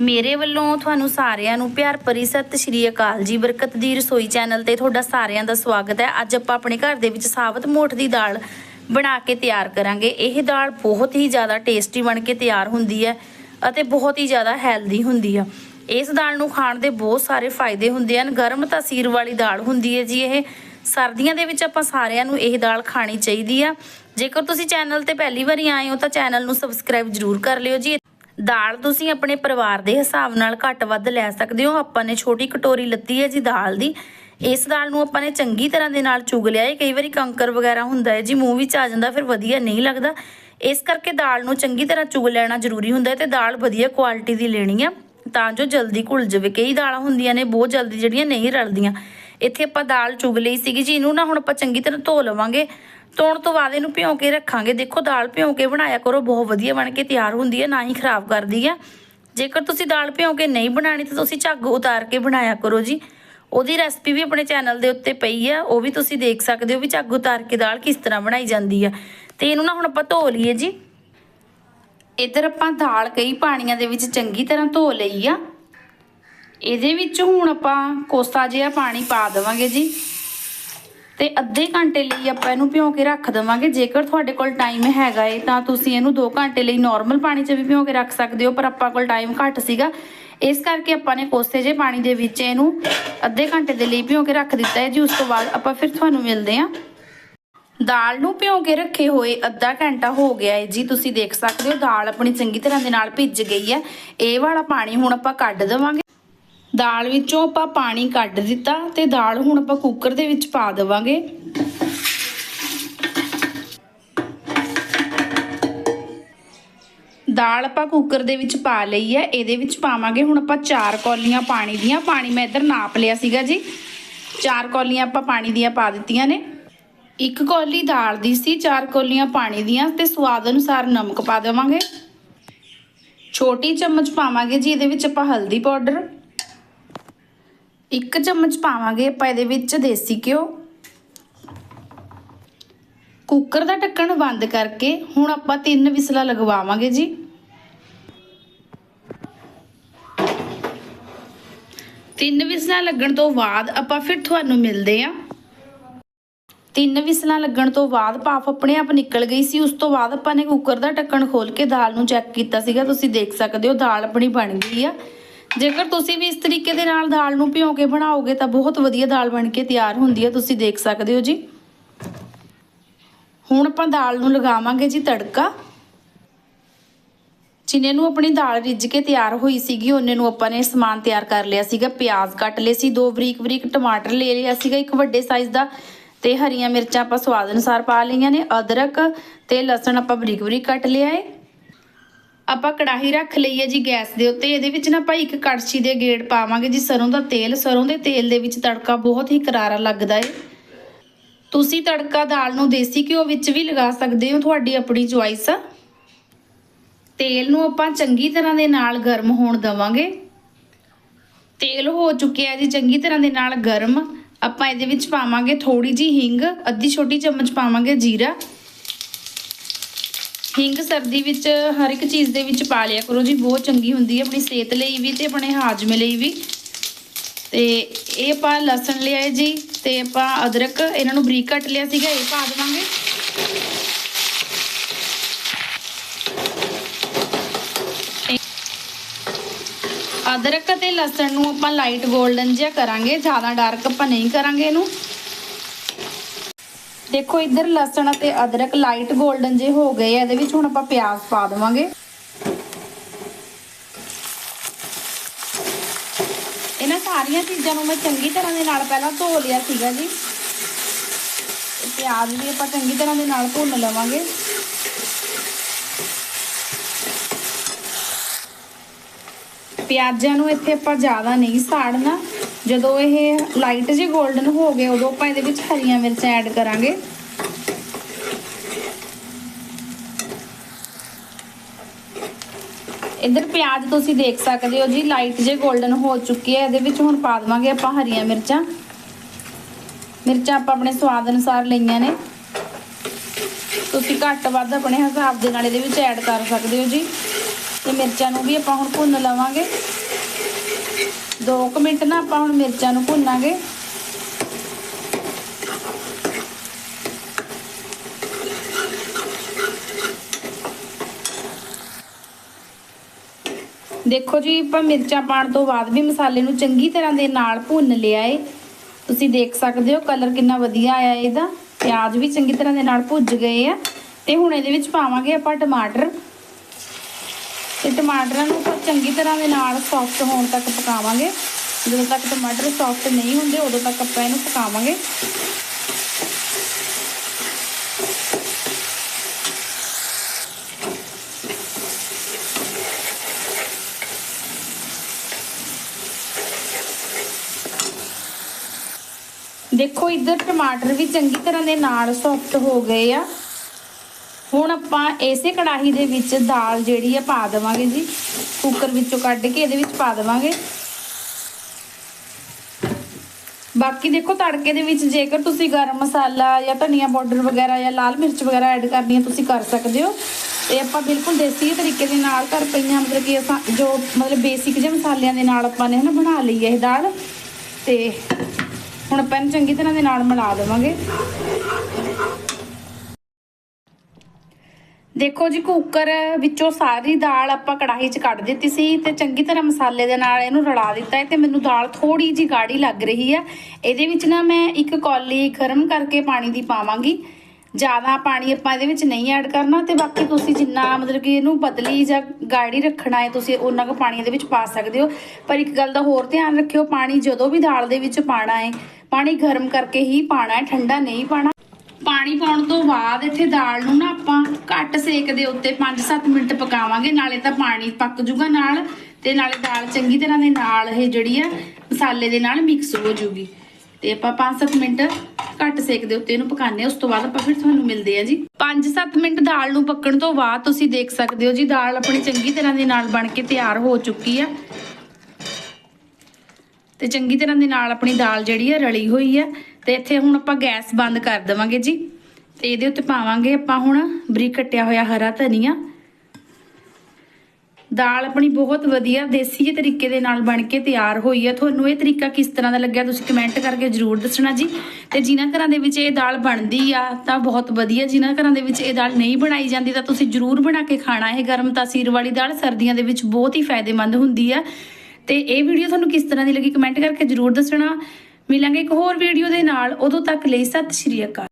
ਮੇਰੇ ਵੱਲੋਂ ਤੁਹਾਨੂੰ ਸਾਰਿਆਂ ਨੂੰ ਪਿਆਰ ਭਰੀ ਸਤਿ ਸ਼੍ਰੀ ਅਕਾਲ ਜੀ। ਬਰਕਤ ਦੀ ਰਸੋਈ ਚੈਨਲ ਤੇ ਤੁਹਾਡਾ ਸਾਰਿਆਂ ਦਾ ਸਵਾਗਤ ਹੈ। ਅੱਜ ਆਪਾਂ ਆਪਣੇ ਘਰ ਦੇ ਵਿੱਚ ਸਾਬਤ ਮੋਠ ਦੀ ਦਾਲ ਬਣਾ ਕੇ ਤਿਆਰ ਕਰਾਂਗੇ। ਇਹ ਦਾਲ ਬਹੁਤ ਹੀ ਜ਼ਿਆਦਾ ਟੇਸਟੀ ਬਣ ਕੇ ਤਿਆਰ ਹੁੰਦੀ ਹੈ ਅਤੇ ਬਹੁਤ ਹੀ ਜ਼ਿਆਦਾ ਹੈਲਦੀ ਹੁੰਦੀ ਆ। ਇਸ ਦਾਲ ਨੂੰ ਖਾਣ ਦੇ ਬਹੁਤ ਸਾਰੇ ਫਾਇਦੇ ਹੁੰਦੇ ਹਨ। ਗਰਮ ਤਾਸੀਰ ਵਾਲੀ ਦਾਲ ਹੁੰਦੀ ਹੈ ਜੀ ਇਹ। ਸਰਦੀਆਂ ਦੇ ਵਿੱਚ ਆਪਾਂ ਸਾਰਿਆਂ ਨੂੰ ਇਹ ਦਾਲ ਖਾਣੀ ਚਾਹੀਦੀ ਆ। ਜੇਕਰ ਤੁਸੀਂ ਚੈਨਲ ਤੇ ਪਹਿਲੀ ਵਾਰੀ ਆਏ ਹੋ ਤਾਂ ਚੈਨਲ ਨੂੰ ਸਬਸਕ੍ਰਾਈਬ ਜ਼ਰੂਰ ਕਰ ਲਿਓ ਜੀ। ਦਾਲ ਤੁਸੀਂ ਆਪਣੇ ਪਰਿਵਾਰ ਦੇ ਹਿਸਾਬ ਨਾਲ ਘੱਟ ਵੱਧ ਲੈ ਸਕਦੇ ਹੋ। ਆਪਾਂ ਨੇ ਛੋਟੀ ਕਟੋਰੀ ਲੱਤੀ ਹੈ ਜੀ ਦਾਲ ਦੀ। ਇਸ ਦਾਲ ਨੂੰ ਆਪਾਂ ਨੇ ਚੰਗੀ ਤਰ੍ਹਾਂ ਦੇ ਨਾਲ ਚੁਗ ਲਿਆ। ਹੈ ਕਈ ਵਾਰੀ ਕੰਕਰ ਵਗੈਰਾ ਹੁੰਦਾ ਹੈ ਜੀ, ਮੂੰਹ ਵਿੱਚ ਆ ਜਾਂਦਾ, ਫਿਰ ਵਧੀਆ ਨਹੀਂ ਲੱਗਦਾ। ਇਸ ਕਰਕੇ ਦਾਲ ਨੂੰ ਚੰਗੀ ਤਰ੍ਹਾਂ ਚੁਗ ਲੈਣਾ ਜ਼ਰੂਰੀ ਹੁੰਦਾ ਹੈ ਤੇ ਦਾਲ ਵਧੀਆ ਕੁਆਲਿਟੀ ਦੀ ਲੈਣੀ ਆ ਤਾਂ ਜੋ ਜਲਦੀ ਘੁਲ ਜਾਵੇ। ਕਈ ਦਾਲਾਂ ਹੁੰਦੀਆਂ ਨੇ ਬਹੁਤ ਜਲਦੀ ਜਿਹੜੀਆਂ ਨਹੀਂ ਰਲਦੀਆਂ। ਇੱਥੇ ਆਪਾਂ ਦਾਲ ਚੁਗ ਲਈ ਸੀਗੀ ਜੀ। ਇਹਨੂੰ ਨਾ ਹੁਣ ਆਪਾਂ ਚੰਗੀ ਤਰ੍ਹਾਂ ਧੋ ਲਵਾਂਗੇ। ਧੋਣ ਤੋਂ ਬਾਅਦ ਇਹਨੂੰ ਭਿਉਂ ਕੇ ਰੱਖਾਂਗੇ। ਦੇਖੋ, ਦਾਲ ਭਿਉਂ ਕੇ ਬਣਾਇਆ ਕਰੋ, ਬਹੁਤ ਵਧੀਆ ਬਣ ਕੇ ਤਿਆਰ ਹੁੰਦੀ ਹੈ, ਨਾ ਹੀ ਖਰਾਬ ਕਰਦੀ ਹੈ। ਜੇਕਰ ਤੁਸੀਂ ਦਾਲ ਭਿਉਂ ਕੇ ਨਹੀਂ ਬਣਾਣੀ, ਤਾਂ ਤੁਸੀਂ ਝੱਗ ਉਤਾਰ ਕੇ ਬਣਾਇਆ ਕਰੋ ਜੀ। ਉਹਦੀ ਰੈਸਪੀ ਵੀ ਆਪਣੇ ਚੈਨਲ ਦੇ ਉੱਤੇ ਪਈ ਆ ਉਹ ਵੀ ਤੁਸੀਂ ਦੇਖ ਸਕਦੇ ਹੋ ਵੀ ਝੱਗ ਉਤਾਰ ਕੇ ਦਾਲ ਕਿਸ ਤਰ੍ਹਾਂ ਬਣਾਈ ਜਾਂਦੀ ਆ ਤੇ ਇਹਨੂੰ ਨਾ ਹੁਣ ਆਪਾਂ ਧੋ ਲਈਏ ਜੀ। ਇੱਧਰ ਆਪਾਂ ਦਾਲ ਕਈ ਪਾਣੀਆਂ ਦੇ ਵਿੱਚ ਚੰਗੀ ਤਰ੍ਹਾਂ ਧੋ ਲਈ ਆ। ਇਹਦੇ ਵਿੱਚ ਹੁਣ ਆਪਾਂ ਕੋਸਾ ਜਿਹਾ ਪਾਣੀ ਪਾ ਦੇਵਾਂਗੇ ਜੀ। ਤੇ ਅੱਧੇ ਘੰਟੇ ਲਈ ਆਪਾਂ ਇਹਨੂੰ ਭਿਉਂ ਕੇ ਰੱਖ ਦੇਵਾਂਗੇ। ਜੇਕਰ ਤੁਹਾਡੇ ਕੋਲ ਟਾਈਮ ਹੈਗਾ ਏ, ਤਾਂ ਤੁਸੀਂ ਇਹਨੂੰ 2 ਘੰਟੇ ਲਈ ਨਾਰਮਲ ਪਾਣੀ 'ਚ ਵੀ ਭਿਉਂ ਕੇ ਰੱਖ ਸਕਦੇ ਹੋ, ਪਰ ਆਪਾਂ ਕੋਲ ਟਾਈਮ ਘੱਟ ਸੀਗਾ। ਇਸ ਕਰਕੇ ਆਪਾਂ ਨੇ ਕੋਸੇ ਜੇ ਪਾਣੀ ਦੇ ਵਿੱਚ ਇਹਨੂੰ ਅੱਧੇ ਘੰਟੇ ਦੇ ਲਈ ਭਿਉਂ ਕੇ ਰੱਖ ਦਿੱਤਾ ਹੈ ਜੀ। ਉਸ ਤੋਂ ਬਾਅਦ ਆਪਾਂ ਫਿਰ ਤੁਹਾਨੂੰ ਮਿਲਦੇ ਹਾਂ। ਦਾਲ ਨੂੰ ਭਿਉਂ ਕੇ ਰੱਖੇ ਹੋਏ ਅੱਧਾ ਘੰਟਾ ਹੋ ਗਿਆ ਹੈ ਜੀ। ਤੁਸੀਂ ਦੇਖ ਸਕਦੇ ਹੋ ਦਾਲ ਆਪਣੀ ਚੰਗੀ ਤਰ੍ਹਾਂ ਦੇ ਨਾਲ ਭਿੱਜ ਗਈ ਹੈ। ਇਹ ਵਾਲਾ ਪਾਣੀ ਹੁਣ ਆਪਾਂ ਕੱਢ ਦੇਵਾਂਗੇ। ਦਾਲ ਵਿੱਚੋਂ ਆਪਾਂ ਪਾਣੀ ਕੱਢ ਦਿੱਤਾ ਤੇ ਦਾਲ ਹੁਣ ਆਪਾਂ ਕੁੱਕਰ ਦੇ ਵਿੱਚ ਪਾ ਦੇਵਾਂਗੇ। ਦਾਲ ਆਪਾਂ ਕੁੱਕਰ ਦੇ ਵਿੱਚ ਪਾ ਲਈ ਹੈ, ਇਹਦੇ ਵਿੱਚ ਪਾਵਾਂਗੇ ਹੁਣ ਆਪਾਂ ਚਾਰ ਕੌਲੀਆਂ ਪਾਣੀ ਦੀਆਂ। ਪਾਣੀ ਮੈਂ ਇੱਧਰ ਨਾਪ ਲਿਆ ਸੀਗਾ ਜੀ। ਚਾਰ ਕੌਲੀਆਂ ਆਪਾਂ ਪਾਣੀ ਦੀਆਂ ਪਾ ਦਿੱਤੀਆਂ ਨੇ। ਇੱਕ ਕੌਲੀ ਦਾਲ ਦੀ ਸੀ, ਚਾਰ ਕੌਲੀਆਂ ਪਾਣੀ ਦੀਆਂ ਤੇ ਸਵਾਦ ਅਨੁਸਾਰ ਨਮਕ ਪਾ ਦੇਵਾਂਗੇ। ਛੋਟੀ ਚਮਚ ਪਾਵਾਂਗੇ ਜੀ, ਇਹਦੇ ਵਿੱਚ ਆਪਾਂ ਹਲਦੀ ਪਾਊਡਰ। ਇੱਕ ਚਮਚ ਪਾਵਾਂਗੇ ਆਪਾਂ ਇਹਦੇ ਵਿੱਚ ਦੇਸੀ ਘਿਓ। ਕੁੱਕਰ ਦਾ ਢੱਕਣ ਬੰਦ ਕਰਕੇ ਹੁਣ ਆਪਾਂ ਤਿੰਨ ਵਿਸਲਾਂ ਲਗਵਾਵਾਂਗੇ ਜੀ। ਤਿੰਨ ਵਿਸਲਾਂ ਲੱਗਣ ਤੋਂ ਬਾਅਦ ਆਪਾਂ ਫਿਰ ਤੁਹਾਨੂੰ ਮਿਲਦੇ ਆਂ ਤਿੰਨ ਵਿਸਲਾਂ ਲੱਗਣ ਤੋਂ ਬਾਅਦ ਭਾਫ ਆਪਣੇ ਆਪ ਨਿਕਲ ਗਈ ਸੀ, ਉਸ ਤੋਂ ਬਾਅਦ ਆਪਾਂ ਨੇ ਕੁੱਕਰ ਦਾ ਢੱਕਣ ਖੋਲ ਕੇ ਦਾਲ ਨੂੰ ਚੈੱਕ ਕੀਤਾ ਸੀਗਾ, ਤੁਸੀਂ ਦੇਖ ਸਕਦੇ ਹੋ ਦਾਲ ਆਪਣੀ ਬਣ ਗਈ ਆ। ਜੇਕਰ ਤੁਸੀਂ ਵੀ ਇਸ ਤਰੀਕੇ ਦੇ ਨਾਲ ਦਾਲ ਨੂੰ ਭਿਉਂ ਕੇ ਬਣਾਓਗੇ ਤਾਂ ਬਹੁਤ ਵਧੀਆ ਦਾਲ ਬਣ ਕੇ ਤਿਆਰ ਹੁੰਦੀ ਹੈ, ਤੁਸੀਂ ਦੇਖ ਸਕਦੇ ਹੋ ਜੀ। ਹੁਣ ਆਪਾਂ ਦਾਲ ਨੂੰ ਲਗਾਵਾਂਗੇ ਜੀ ਤੜਕਾ। ਜਿਨੇ ਨੂੰ ਆਪਣੀ ਦਾਲ ਰਿੱਝ ਕੇ ਤਿਆਰ ਹੋਈ ਸੀਗੀ, ਉਹਨੇ ਨੂੰ ਆਪਾਂ ਨੇ ਸਮਾਨ ਤਿਆਰ ਕਰ ਲਿਆ ਸੀਗਾ, ਪਿਆਜ਼ ਕੱਟ ਲਏ ਸੀ, ਦੋ ਬਰੀਕ ਬਰੀਕ ਟਮਾਟਰ ਲੈ ਲਿਆ ਸੀਗਾ, ਇੱਕ ਵੱਡੇ ਸਾਈਜ਼ ਦਾ, ਤੇ ਹਰੀਆਂ ਮਿਰਚਾਂ ਆਪਾਂ ਸਵਾਦ ਅਨੁਸਾਰ ਪਾ ਲਈਆਂ ਨੇ, ਅਦਰਕ ਤੇ ਲਸਣ ਆਪਾਂ ਬਰੀਕ ਬਰੀਕ ਕੱਟ ਲਿਆ ਏ। ਆਪਾਂ ਕੜਾਹੀ ਰੱਖ ਲਈ ਹੈ ਜੀ ਗੈਸ ਦੇ ਉੱਤੇ, ਇਹਦੇ ਵਿੱਚ ਨਾ ਆਪਾਂ ਇੱਕ ਕੜਛੀ ਦੇ ਗੇੜ ਪਾਵਾਂਗੇ ਜੀ ਸਰੋਂ ਦਾ ਤੇਲ। ਸਰੋਂ ਦੇ ਤੇਲ ਦੇ ਵਿੱਚ ਤੜਕਾ ਬਹੁਤ ਹੀ ਕਰਾਰਾ ਲੱਗਦਾ ਏ। ਤੁਸੀਂ ਤੜਕਾ ਦਾਲ ਨੂੰ ਦੇਸੀ ਘਿਓ ਵਿੱਚ ਵੀ ਲਗਾ ਸਕਦੇ ਹੋ, ਤੁਹਾਡੀ ਆਪਣੀ ਚੁਆਇਸ ਆ। ਤੇਲ ਨੂੰ ਆਪਾਂ ਚੰਗੀ ਤਰ੍ਹਾਂ ਦੇ ਨਾਲ ਗਰਮ ਹੋਣ ਦਵਾਂਗੇ। ਤੇਲ ਹੋ ਚੁੱਕਿਆ ਜੀ ਚੰਗੀ ਤਰ੍ਹਾਂ ਦੇ ਨਾਲ ਗਰਮ। ਆਪਾਂ ਇਹਦੇ ਵਿੱਚ ਪਾਵਾਂਗੇ ਥੋੜੀ ਜੀ ਹਿੰਗ, ਅੱਧੀ ਛੋਟੀ ਚਮਚ ਪਾਵਾਂਗੇ ਜੀਰਾ। ਹਿੰਗ ਸਰਦੀ ਵਿੱਚ ਹਰ ਇੱਕ ਚੀਜ਼ ਦੇ ਵਿੱਚ ਪਾ ਲਿਆ ਕਰੋ ਜੀ, ਬਹੁਤ ਚੰਗੀ ਹੁੰਦੀ ਹੈ ਆਪਣੀ ਸਿਹਤ ਲਈ ਵੀ ਤੇ ਆਪਣੇ ਹਾਜ਼ਮੇ ਲਈ ਵੀ। ਤੇ ਇਹ ਆਪਾਂ ਲਸਣ ਲਿਆ ਹੈ ਜੀ ਤੇ ਆਪਾਂ ਅਦਰਕ, ਇਹਨਾਂ ਨੂੰ ਬਰੀਕ ਕੱਟ ਲਿਆ ਸੀਗਾ, ਇਹ ਪਾ ਦੇਵਾਂਗੇ। ਅਦਰਕ ਅਤੇ ਲਸਣ ਨੂੰ ਆਪਾਂ ਲਾਈਟ 골ਡਨ ਜਿਹਾ ਕਰਾਂਗੇ, ਜ਼ਿਆਦਾ ਡਾਰਕ ਆਪਾਂ ਨਹੀਂ ਕਰਾਂਗੇ ਇਹਨੂੰ। ਦੇਖੋ, ਇੱਧਰ ਲਸਣ ਅਤੇ ਅਦਰਕ ਲਾਈਟ 골ਡਨ ਜੇ ਹੋ ਗਏ ਆ, ਇਹਦੇ ਵਿੱਚ ਹੁਣ ਆਪਾਂ ਪਿਆਜ਼ ਪਾ ਦੇਵਾਂਗੇ। ਇਹਨਾਂ ਸਾਰੀਆਂ ਚੀਜ਼ਾਂ ਨੂੰ ਮੈਂ ਚੰਗੀ ਤਰ੍ਹਾਂ ਦੇ ਨਾਲ ਪਹਿਲਾਂ ਧੋ ਲਿਆ ਸੀਗਾ ਜੀ। ਪਿਆਜ਼ ਵੀ ਆਪਾਂ ਚੰਗੀ ਤਰ੍ਹਾਂ ਦੇ ਨਾਲ ਭੁੰਨ ਲਵਾਂਗੇ। ਪਿਆਜ਼ਾਂ ਨੂੰ ਇੱਥੇ ਆਪਾਂ ਜ਼ਿਆਦਾ ਨਹੀਂ ਸਾੜਨਾ। ਜਦੋਂ ਇਹ ਲਾਈਟ ਜਿਹੇ 골ਡਨ ਹੋ ਗਏ, ਉਦੋਂ ਆਪਾਂ ਇਹਦੇ ਵਿੱਚ ਹਰੀਆਂ ਮਿਰਚਾਂ ਐਡ ਕਰਾਂਗੇ। ਇੱਧਰ ਪਿਆਜ਼ ਤੁਸੀਂ ਦੇਖ ਸਕਦੇ ਹੋ ਜੀ ਲਾਈਟ ਜੇ 골ਡਨ ਹੋ ਚੁੱਕੀ ਹੈ, ਇਹਦੇ ਵਿੱਚ ਹੁਣ ਪਾ ਦੇਵਾਂਗੇ ਆਪਾਂ ਹਰੀਆਂ ਮਿਰਚਾਂ। ਮਿਰਚਾਂ ਆਪਾਂ ਆਪਣੇ ਸਵਾਦ ਅਨੁਸਾਰ ਲਈਆਂ ਨੇ। ਤੁਸੀਂ ਘੱਟ ਵੱਧ ਆਪਣੇ ਹਿਸਾਬ ਦੇ ਨਾਲ ਇਹਦੇ ਵਿੱਚ ਐਡ ਕਰ ਸਕਦੇ ਹੋ ਜੀ। ਤੇ ਮਿਰਚਾਂ ਨੂੰ ਵੀ ਆਪਾਂ ਹੁਣ ਭੁੰਨ ਲਵਾਂਗੇ। 2 ਮਿੰਟ ਨਾ ਆਪਾਂ ਹੁਣ ਮਿਰਚਾਂ ਨੂੰ ਭੁੰਨਾਂਗੇ। ਦੇਖੋ ਜੀ, ਆਪਾਂ ਮਿਰਚਾਂ ਪਾਉਣ ਤੋਂ ਬਾਅਦ ਵੀ ਮਸਾਲੇ ਨੂੰ ਚੰਗੀ ਤਰ੍ਹਾਂ ਦੇ ਨਾਲ ਭੁੰਨ ਲਿਆ ਏ। ਤੁਸੀਂ ਦੇਖ ਸਕਦੇ ਹੋ ਕਲਰ ਕਿੰਨਾ ਵਧੀਆ ਆਇਆ ਇਹਦਾ। ਪਿਆਜ਼ ਵੀ ਚੰਗੀ ਤਰ੍ਹਾਂ ਦੇ ਨਾਲ ਭੁੱਜ ਗਏ ਆ। ਤੇ ਹੁਣ ਇਹਦੇ ਵਿੱਚ ਪਾਵਾਂਗੇ ਆਪਾਂ ਟਮਾਟਰ। ਤੇ ਟਮਾਟਰਾਂ ਨੂੰ ਆਪਾਂ ਚੰਗੀ ਤਰ੍ਹਾਂ ਦੇ ਨਾਲ ਸੌਫਟ ਹੋਣ ਤੱਕ ਪਕਾਵਾਂਗੇ। ਜਦੋਂ ਤੱਕ ਟਮਾਟਰ ਸੌਫਟ ਨਹੀਂ ਹੁੰਦੇ, ਉਦੋਂ ਤੱਕ ਆਪਾਂ ਇਹਨੂੰ ਪਕਾਵਾਂਗੇ। ਦੇਖੋ, ਇੱਧਰ ਟਮਾਟਰ ਵੀ ਚੰਗੀ ਤਰ੍ਹਾਂ ਦੇ ਨਾਲ ਸੌਫਟ ਹੋ ਗਏ ਆ। ਹੁਣ ਆਪਾਂ ਇਸੇ ਕੜਾਹੀ ਦੇ ਵਿੱਚ ਦਾਲ ਜਿਹੜੀ ਆ ਪਾ ਦੇਵਾਂਗੇ ਜੀ। ਕੁੱਕਰ ਵਿੱਚੋਂ ਕੱਢ ਕੇ ਇਹਦੇ ਵਿੱਚ ਪਾ ਦੇਵਾਂਗੇ। ਬਾਕੀ ਦੇਖੋ ਤੜਕੇ ਦੇ ਵਿੱਚ ਜੇਕਰ ਤੁਸੀਂ ਗਰਮ ਮਸਾਲਾ ਜਾਂ ਧਨੀਆ ਪਾਊਡਰ ਵਗੈਰਾ ਜਾਂ ਲਾਲ ਮਿਰਚ ਵਗੈਰਾ ਐਡ ਕਰਨੀ ਹੈ ਤੁਸੀਂ ਕਰ ਸਕਦੇ ਹੋ। ਤੇ ਆਪਾਂ ਬਿਲਕੁਲ ਦੇਸੀ ਤਰੀਕੇ ਦੇ ਨਾਲ ਕਰ ਪਈਆਂ, ਮਤਲਬ ਕਿ ਆਪਾਂ ਜੋ, ਮਤਲਬ ਬੇਸਿਕ ਜਿਹੇ ਮਸਾਲਿਆਂ ਦੇ ਨਾਲ ਆਪਾਂ ਨੇ ਹਨਾ ਬਣਾ ਲਈ ਹੈ ਇਹ ਦਾਲ। ਤੇ ਹੁਣ ਆਪਾਂ ਇਹਨੂੰ ਚੰਗੀ ਤਰ੍ਹਾਂ ਦੇ ਨਾਲ ਮਿਲਾ ਦੇਵਾਂਗੇ। ਦੇਖੋ ਜੀ ਕੁੱਕਰ ਵਿੱਚੋਂ ਸਾਰੀ ਦਾਲ ਆਪਾਂ ਕੜਾਹੀ 'ਚ ਕੱਢ ਦਿੱਤੀ ਸੀ ਤੇ ਚੰਗੀ ਤਰ੍ਹਾਂ ਮਸਾਲੇ ਦੇ ਨਾਲ ਇਹਨੂੰ ਰਲਾ ਦਿੱਤਾ ਹੈ ਤੇ ਮੈਨੂੰ ਦਾਲ ਥੋੜੀ ਜੀ ਗਾੜੀ ਲੱਗ ਰਹੀ ਆ ਇਹਦੇ ਵਿੱਚ ਨਾ ਮੈਂ ਇੱਕ ਕੌਲੀ ਗਰਮ ਕਰਕੇ ਪਾਣੀ ਦੀ ਪਾਵਾਂਗੀ। ਜ਼ਿਆਦਾ ਪਾਣੀ ਆਪਾਂ ਇਹਦੇ ਵਿੱਚ ਨਹੀਂ ਐਡ ਕਰਨਾ ਤੇ ਬਾਕੀ ਤੁਸੀਂ ਜਿੰਨਾ ਮਤਲਬ ਕਿ ਇਹਨੂੰ ਪਤਲੀ ਜਾਂ ਗਾੜੀ ਰੱਖਣਾ ਹੈ, ਤੁਸੀਂ ਉਹਨਾਂ ਕੁ ਪਾਣੀ ਇਹਦੇ ਵਿੱਚ ਪਾ ਸਕਦੇ ਹੋ। ਪਰ ਇੱਕ ਗੱਲ ਦਾ ਹੋਰ ਧਿਆਨ ਰੱਖਿਓ, ਪਾਣੀ ਜਦੋਂ ਵੀ ਦਾਲ ਦੇ ਵਿੱਚ ਪਾਣਾ ਹੈ, ਪਾਣੀ ਗਰਮ ਕਰਕੇ ਹੀ ਪਾਣਾ ਹੈ, ਠੰਡਾ ਨਹੀਂ ਪਾਣਾ ਪਾਣੀ ਪਾਉਣ ਤੋਂ ਬਾਅਦ ਇੱਥੇ ਦਾਲ ਨੂੰ ਨਾ ਆਪਾਂ ਘੱਟ ਸੇਕ ਦੇ ਉੱਤੇ 5-7 ਮਿੰਟ ਪਕਾਵਾਂਗੇ, ਨਾਲੇ ਤਾਂ ਪਾਣੀ ਪੱਕ ਜੂਗਾ ਨਾਲ, ਤੇ ਨਾਲੇ ਦਾਲ ਚੰਗੀ ਤਰ੍ਹਾਂ ਦੇ ਨਾਲ ਇਹ ਜਿਹੜੀ ਆ, ਮਸਾਲੇ ਦੇ ਨਾਲ ਮਿਕਸ ਹੋ ਜੂਗੀ। ਤੇ ਆਪਾਂ 5-7 ਮਿੰਟ ਘੱਟ ਸੇਕ ਦੇ ਉੱਤੇ ਇਹਨੂੰ ਪਕਾਉਂਦੇ ਹਾਂ, ਉਸ ਤੋਂ ਬਾਅਦ ਆਪਾਂ ਫਿਰ ਤੁਹਾਨੂੰ ਮਿਲਦੇ ਆ ਜੀ। 5-7 ਮਿੰਟ ਦਾਲ ਨੂੰ ਪੱਕਣ ਤੋਂ ਬਾਅਦ ਤੁਸੀਂ ਦੇਖ ਸਕਦੇ ਹੋ ਜੀ, ਦਾਲ ਆਪਣੀ ਚੰਗੀ ਤਰ੍ਹਾਂ ਦੇ ਨਾਲ ਬਣ ਕੇ ਤਿਆਰ ਹੋ ਚੁੱਕੀ ਆ। ਤੇ ਚੰਗੀ ਤਰ੍ਹਾਂ ਦੇ ਨਾਲ ਆਪਣੀ ਦਾਲ ਜਿਹੜੀ ਆ ਰਲੀ ਹੋਈ ਆ ਤੇ ਇੱਥੇ ਹੁਣ ਆਪਾਂ ਗੈਸ ਬੰਦ ਕਰ ਦੇਵਾਂਗੇ ਜੀ। ਤੇ ਇਹਦੇ ਉੱਤੇ ਪਾਵਾਂਗੇ ਆਪਾਂ ਹੁਣ ਬਰੀਕ ਕੱਟਿਆ ਹੋਇਆ ਹਰਾ ਧਨੀਆ। ਦਾਲ ਆਪਣੀ ਬਹੁਤ ਵਧੀਆ ਦੇਸੀ ਜਿਹੇ ਤਰੀਕੇ ਦੇ ਨਾਲ ਬਣ ਕੇ ਤਿਆਰ ਹੋਈ ਆ ਤੁਹਾਨੂੰ ਇਹ ਤਰੀਕਾ ਕਿਸ ਤਰ੍ਹਾਂ ਦਾ ਲੱਗਿਆ ਤੁਸੀਂ ਕਮੈਂਟ ਕਰਕੇ ਜਰੂਰ ਦੱਸਣਾ ਜੀ। ਤੇ ਜਿਨ੍ਹਾਂ ਘਰਾਂ ਦੇ ਵਿੱਚ ਇਹ ਦਾਲ ਬਣਦੀ ਆ ਤਾਂ ਬਹੁਤ ਵਧੀਆ। ਜਿਨ੍ਹਾਂ ਘਰਾਂ ਦੇ ਵਿੱਚ ਇਹ ਦਾਲ ਨਹੀਂ ਬਣਾਈ ਜਾਂਦੀ ਤਾਂ ਤੁਸੀਂ ਜਰੂਰ ਬਣਾ ਕੇ ਖਾਣਾ। ਇਹ ਗਰਮ ਤਾਸੀਰ ਵਾਲੀ ਦਾਲ ਸਰਦੀਆਂ ਦੇ ਵਿੱਚ ਬਹੁਤ ਹੀ ਫਾਇਦੇਮੰਦ ਹੁੰਦੀ ਆ। ਤੇ ਇਹ ਵੀਡੀਓ ਤੁਹਾਨੂੰ ਕਿਸ ਤਰ੍ਹਾਂ ਦੀ ਲੱਗੀ ਕਮੈਂਟ ਕਰਕੇ ਜਰੂਰ ਦੱਸਣਾ। ਮਿਲਾਂਗੇ ਇੱਕ ਹੋਰ ਵੀਡੀਓ ਦੇ ਨਾਲ। ਉਦੋਂ ਤੱਕ ਲਈ ਸਤਿ ਸ਼੍ਰੀ ਅਕਾਲ।